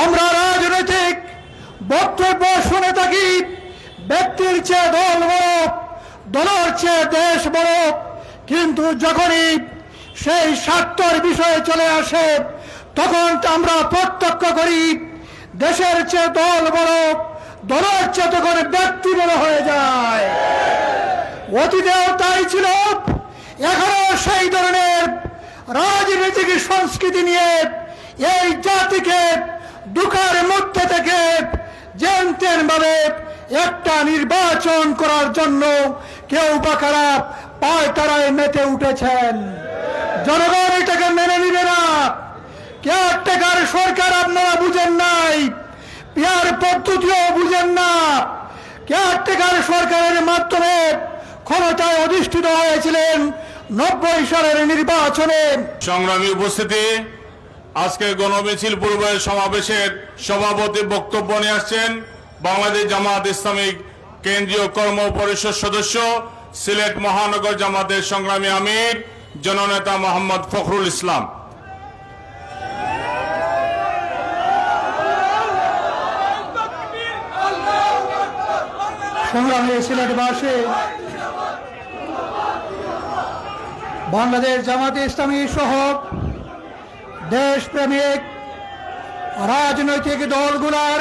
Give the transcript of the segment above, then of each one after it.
আমরা রাজনৈতিক বক্তব্য শুনে থাকি, ব্যক্তির চেয়ে দল বড়, দলের চেয়ে দেশ বড়। কিন্তু যখনই সেই স্বার্থর বিষয়ে চলে আসে, তখন আমরা প্রত্যক্ষ করি, দেশের চেয়ে দল বড়, দলের চেয়ে তখন ব্যক্তি বড় হয়ে যায়। অতীতেও তাই ছিল। এখনও সেই ধরনের রাজনৈতিক সংস্কৃতি নিয়ে এই জাতিকে দুঃখের মধ্যে থেকে যেন তেন ভাবে একটা নির্বাচন করার জন্য কেউ বা খারাপ পায় তারায় মেতে উঠেছেন। জনগণ এটাকে মেনে নিবে না। কেয়ারটেকার সরকার আপনারা বুঝেন নাই, পেয়ার পদ্ধতিও বুঝেন না। কেয়ারটেকার সরকারের মাধ্যমে ক্ষমতায় অধিষ্ঠিত হয়েছিলেন নব্বই সালের নির্বাচনে। সংগ্রামী উপস্থিতি আজকে গণমিছিল পূর্বের সমাবেশের সভাপতি বক্তব্য নিয়ে আসছেন বাংলাদেশ জামাত ইসলামিক কেন্দ্রীয় কর্ম পরিষদ সদস্য, সিলেট মহানগর জামাতের সংগ্রামী আমির, জননেতা মোহাম্মদ ফখরুল ইসলাম। সংগ্রামী সিলেটবাসী বাংলাদেশ জামাতে ইসলামী সহ দেশপ্রেমিক, রাজনৈতিক দলগুলার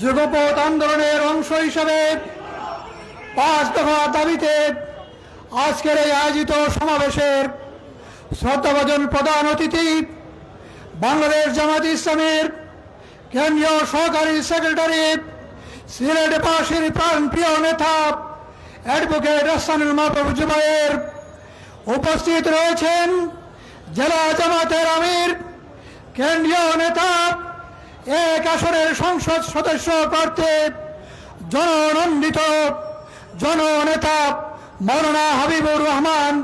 যুগপথ আন্দোলনের অংশ হিসাবে পাঁচ দফা দাবিতে আজকের এই আয়োজিত সমাবেশের শ্রদ্ধাভাজন প্রধান অতিথি বাংলাদেশ জামাত ইসলামের কেন্দ্রীয় সহকারী সেক্রেটারি সিলেটবাসীর প্রাণপ্রিয় নেতা অ্যাডভোকেট হাসানুল মাহবুব জুবাইর উপস্থিত রয়েছেন। জেলা জামাতের আমির, কেন্দ্রীয় নেতা, এক আসনের সংসদ সদস্য প্রার্থী, জননন্দিত জননেতা মৌলানা হাবিবুর রহমান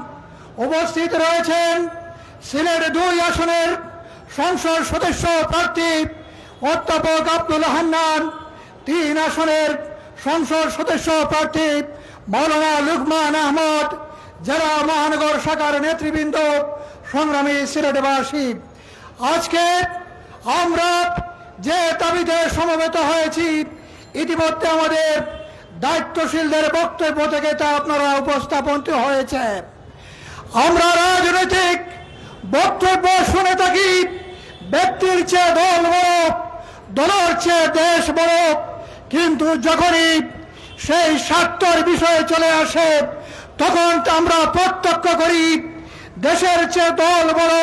উপস্থিত রয়েছেন। সিলেট দুই আসনের সংসদ সদস্য প্রার্থী অধ্যাপক আব্দুল হান্নান, তিন আসনের সংসদ সদস্য প্রার্থী মৌলানা লুকমান আহমদ, জেলা মহানগর শাখার নেতৃবৃন্দ সংগ্রামী সিলেটবাসী, আজকে আমরা যে দাবিতে সমবেত হয়েছি, ইতিমধ্যে আমাদের দায়িত্বশীলদের বক্তব্য থেকে তা আপনারা উপস্থাপন হয়েছে। আমরা রাজনৈতিক বক্তব্য শুনে থাকি, ব্যক্তির চেয়ে দল বড়, দলের চেয়ে দেশ বড়, কিন্তু যখনই সেই স্বার্থর বিষয়ে চলে আসে, তখন আমরা প্রত্যক্ষ করি দেশের চেয়ে দল বড়,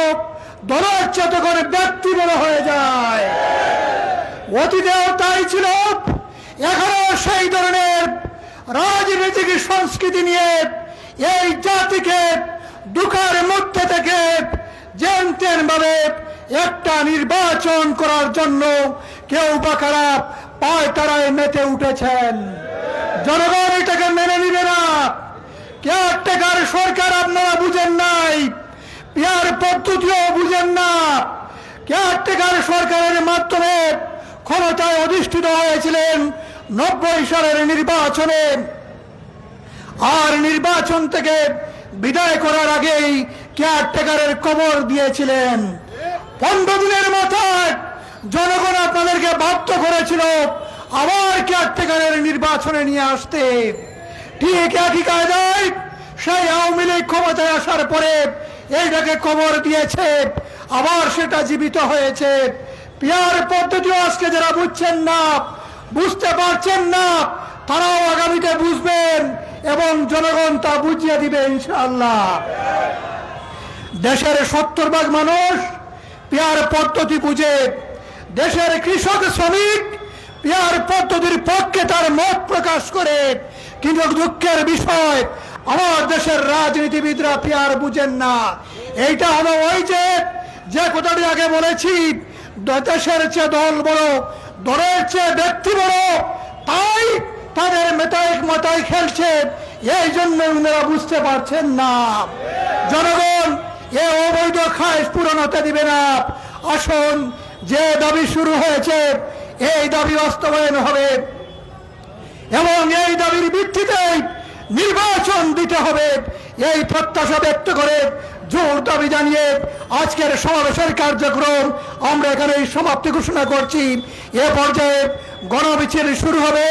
দলের চেয়ে তখন ব্যক্তি বড় হয়ে যায়। অতীতেও তাই ছিল। এখনও সেই ধরনের রাজনৈতিক সংস্কৃতি নিয়ে এই জাতিকে দুঃখের মধ্যে থেকে যেন তেন ভাবে একটা নির্বাচন করার জন্য কেউ বা খারাপ পায় তারায় মেতে উঠেছেন। জনগণ এটাকে মেনে নিবে না। কে কেয়ারটেকার সরকার আপনারা বুঝেন নাই পেয়ার পদ্ধতিও বুঝেন না। কেয়ারটেকার সরকারের মাধ্যমে ক্ষমতায় অধিষ্ঠিত হয়েছিলেন নব্বই সালের নির্বাচনে। আর নির্বাচন থেকে বিদায় করার আগেই কেয়ারটেকারের কবর দিয়েছিলেন। পনেরো দিনের মাথায় জনগণ আপনাদেরকে বাধ্য করেছিল আবার কেয়ারটেকারের নির্বাচনে নিয়ে আসতে। ঠিক একই কায়দায় সেই আওয়ামী লীগ ক্ষমতায় আসার পরে এইটাকে কবর দিয়েছে, আবার সেটা জীবিত হয়েছে। পিয়ার পদ্ধতিও আজকে যারা বুঝছেন না, বুঝতে পারছেন না, তারাও আগামীতে বুঝবেন এবং জনগণ তা বুঝিয়ে দিবে ইনশাআল্লাহ। দেশের সত্তর ভাগ মানুষ পেয়ার পদ্ধতি বুঝে। দেশের কৃষক, শ্রমিক পেয়ার পদ্ধতির পক্ষে তার মত প্রকাশ করে। কিন্তু দুঃখের বিষয় আমার দেশের রাজনীতিবিদরা পেয়ার বুঝেন না। এইটা হলো ওই যে যে কথাটি আগে বলেছি দেশের চেয়ে দল বড়, দলের চেয়ে ব্যক্তি বড়, তাই তাদের মেটাইক মতাই খেলছে। এই জন্য ওনারা বুঝতে পারছেন না। জনগণ, এ অবৈধ খাস পূরণ হতে দিবে না। আসুন, যে দাবি শুরু হয়েছে, এই দাবি বাস্তবায়ন হবে। এবং এই দাবির ভিত্তিতে নির্বাচন দিতে হবে এই প্রত্যাশা ব্যক্ত করে জোর দাবি জানিয়ে আজকের সমাবেশের কার্যক্রম আমরা এখানে সমাপ্তি ঘোষণা করছি এ পর্যায়ে গণমিছিল শুরু হবে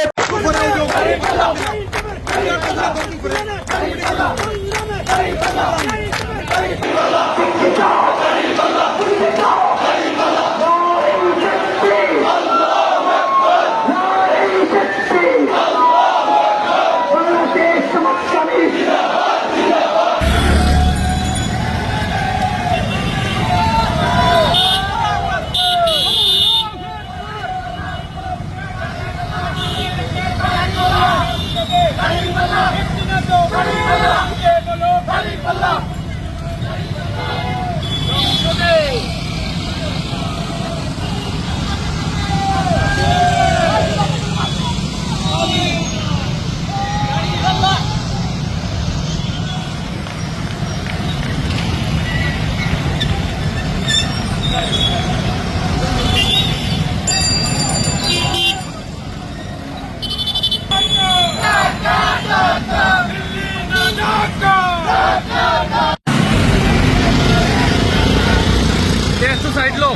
సైడ్లో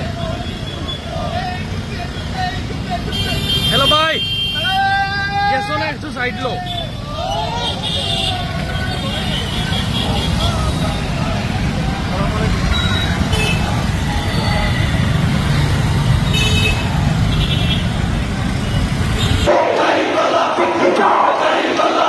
హలో బాయ్ ఎస్ సైడ్లో Arriba la